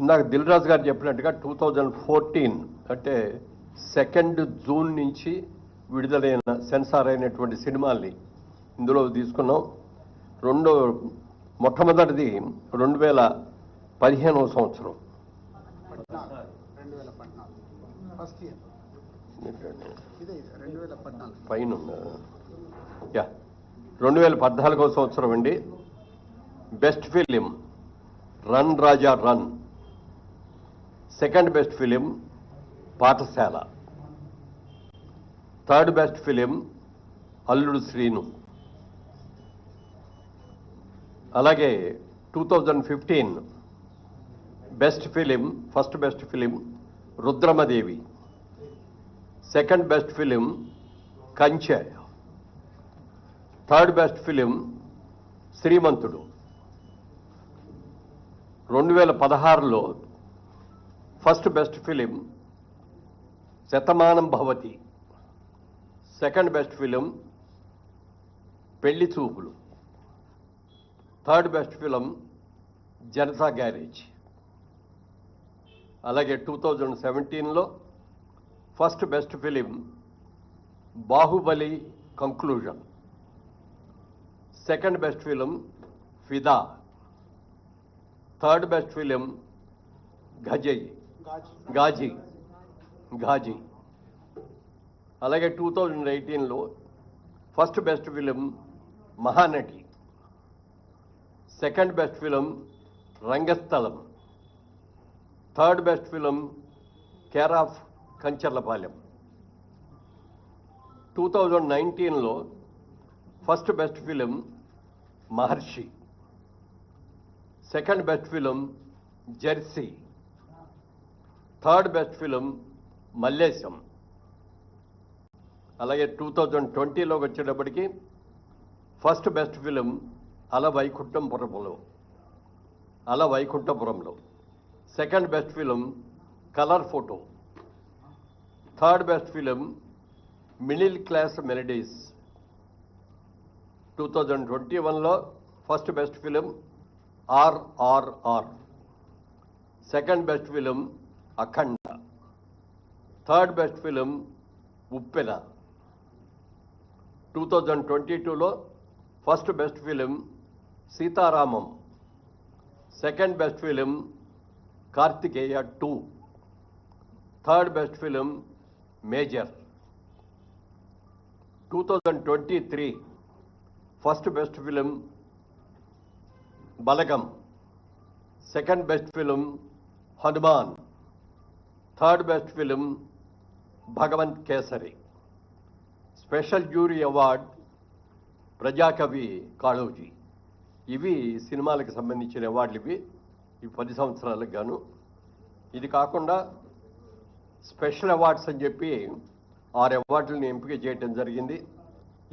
ఇందాక దిల్ రాజు గారు చెప్పినట్టుగా టూ థౌజండ్ ఫోర్టీన్ అంటే సెకండ్ జూన్ నుంచి విడుదలైన సెన్సార్ అయినటువంటి సినిమాల్ని ఇందులో తీసుకున్నాం. రెండో మొట్టమొదటిది రెండు వేల పదిహేనవ సంవత్సరం. రెండు వేల పద్నాలుగు పైన యా. రెండు వేల పద్నాలుగో సంవత్సరం అండి. Best film. Run Raja Run. Second best film Pathshala. Third best film Alludu Seenu. అలాగే two thousand fifteen best film first best film Rudhramadevi. Second best film Kanche. Third best film Srimanthudu. రెండు వేల పదహారులో first best film Shatamanam Bhavati. Second best film Pelli Choopulu. Third best film Janatha Garage. అలాగే two thousand సెవెంటీన్లో first best film Baahubali conclusion. Second best film Fidaa. Third best film గజయ్ Ghazi Ghazi. Ghazi. అలాగే two thousand ఎయిటీన్లో first best film Mahanati. Second best film Rangasthalam. Third best film care of Kancharapalem. Two thousand నైన్టీన్లో first best film Maharshi. Second best film Jersey. Third best film Mallesham. అలాగే two thousand ట్వంటీలోకి వచ్చేటప్పటికి first best film Ala Vaikunthapurramuloo Ala Vaikunthapurramuloo second best film colour photo. Third best film middle class melodies. Two thousand twenty వన్లో first best film RRR second best film Akhanda. Third best film Uppena. Two thousand twenty టూలో first best film Sita Ramam. Second best film Karthikeya two. Third best film major. Two thousand twenty three first best film Balagam. Second best film Hanuman. Third best film Bhagavanth Kesari. Special jury award ప్రజాకవి Kaloji. ఇవి సినిమాలకు సంబంధించిన అవార్డులు ఇవి ఈ పది సంవత్సరాలకు గాను. ఇది కాకుండా స్పెషల్ అవార్డ్స్ అని చెప్పి ఆరు అవార్డులను ఎంపిక చేయటం జరిగింది.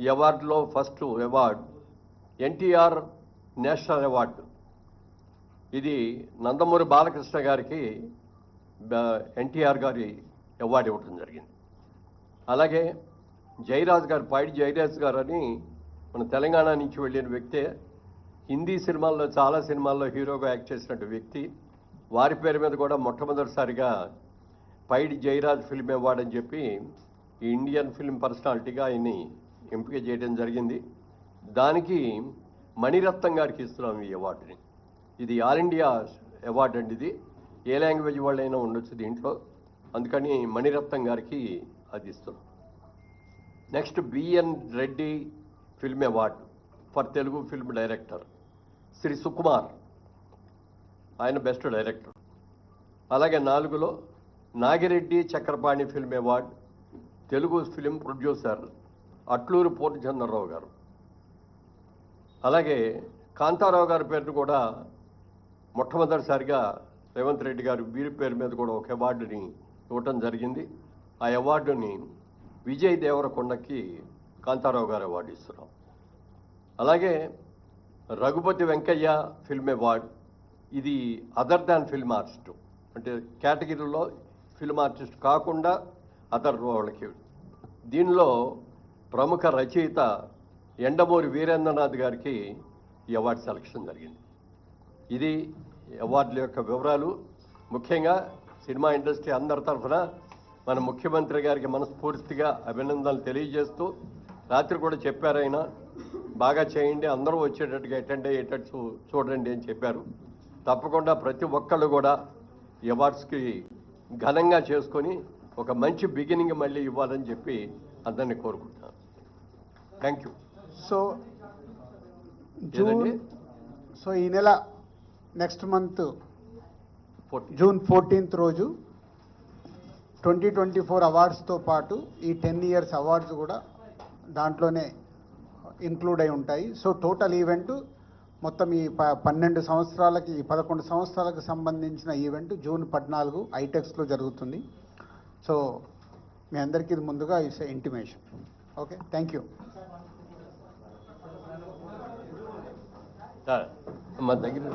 ఈ అవార్డులో first award NTR national award. ఇది నందమూరి బాలకృష్ణ గారికి ఎన్టీఆర్ గారి అవార్డు ఇవ్వడం జరిగింది. అలాగే జయరాజ్ గారు పైడి జయరాజ్ గారు అని మన తెలంగాణ నుంచి వెళ్ళిన వ్యక్తే హిందీ సినిమాల్లో చాలా సినిమాల్లో హీరోగా యాక్ట్ చేసినట్టు వ్యక్తి వారి పేరు మీద కూడా మొట్టమొదటిసారిగా పైడి జయరాజ్ ఫిల్మ్ అవార్డు అని చెప్పి ఈ ఇండియన్ ఫిల్మ్ పర్సనాలిటీగా ఆయన్ని ఎంపిక చేయడం జరిగింది. దానికి మణిరత్నం గారికి ఇస్తున్నాం ఈ అవార్డుని. ఇది ఆల్ ఇండియా అవార్డు అండి ఇది. ఏ లాంగ్వేజ్ వాళ్ళైనా ఉండొచ్చు దీంట్లో. అందుకని మణిరత్నం గారికి అది ఇస్తున్నాం. Next BN Reddy film award for Telugu film director Shri Sukumar. ఆయన బెస్ట్ డైరెక్టర్. అలాగే నాలుగులో Nagi Reddy Chakrapani film award Telugu film producer Atluri Purnachandra Rao గారు. అలాగే కాంతారావు గారి పేరును కూడా మొట్టమొదటిసారిగా రేవంత్ రెడ్డి గారు వీరి పేరు మీద కూడా ఒక అవార్డుని ఇవ్వటం జరిగింది. ఆ అవార్డుని విజయ్ దేవరకొండకి కాంతారావు గారు అవార్డు ఇస్తున్నాం అలాగే రఘుపతి వెంకయ్య ఫిల్మ్ అవార్డ్ ఇది అదర్ దాన్ ఫిల్మ్ ఆర్టిస్ట్ అంటే కేటగిరీలో ఫిల్మ్ ఆర్టిస్ట్ కాకుండా అదర్ వాళ్ళకి. దీనిలో ప్రముఖ రచయిత ఎండమూరి వీరేంద్రనాథ్ గారికి ఈ అవార్డు సెలక్షన్ జరిగింది. ఇది అవార్డుల యొక్క వివరాలు ముఖ్యంగా సినిమా ఇండస్ట్రీ అందరి తరఫున మన ముఖ్యమంత్రి గారికి మనస్ఫూర్తిగా అభినందనలు తెలియజేస్తూ రాత్రి కూడా చెప్పారు ఆయన బాగా చేయండి అందరూ వచ్చేటట్టుగా అటెండ్ అయ్యేటట్టు చూడండి అని చెప్పారు. తప్పకుండా ప్రతి ఒక్కళ్ళు కూడా ఈ అవార్డ్స్కి ఘనంగా చేసుకొని ఒక మంచి బిగినింగ్ మళ్ళీ ఇవ్వాలని చెప్పి అందరినీ కోరుకుంటున్నాను. Thank you so June? So ఈ నెల నెక్స్ట్ మంత్ జూన్ ఫోర్టీన్త్ రోజు ట్వంటీ ట్వంటీ ఫోర్ అవార్డ్స్తో పాటు ఈ టెన్ ఇయర్స్ అవార్డ్స్ కూడా దాంట్లోనే ఇంక్లూడ్ అయి ఉంటాయి. సో టోటల్ ఈవెంట్ మొత్తం ఈ ప పన్నెండు సంవత్సరాలకి ఈ పదకొండు సంవత్సరాలకు సంబంధించిన ఈవెంట్ జూన్ పద్నాలుగు ఐటెక్స్లో జరుగుతుంది. సో మీ అందరికీ ఇది ముందుగా is intimation. Okay thank you. మా దగ్గర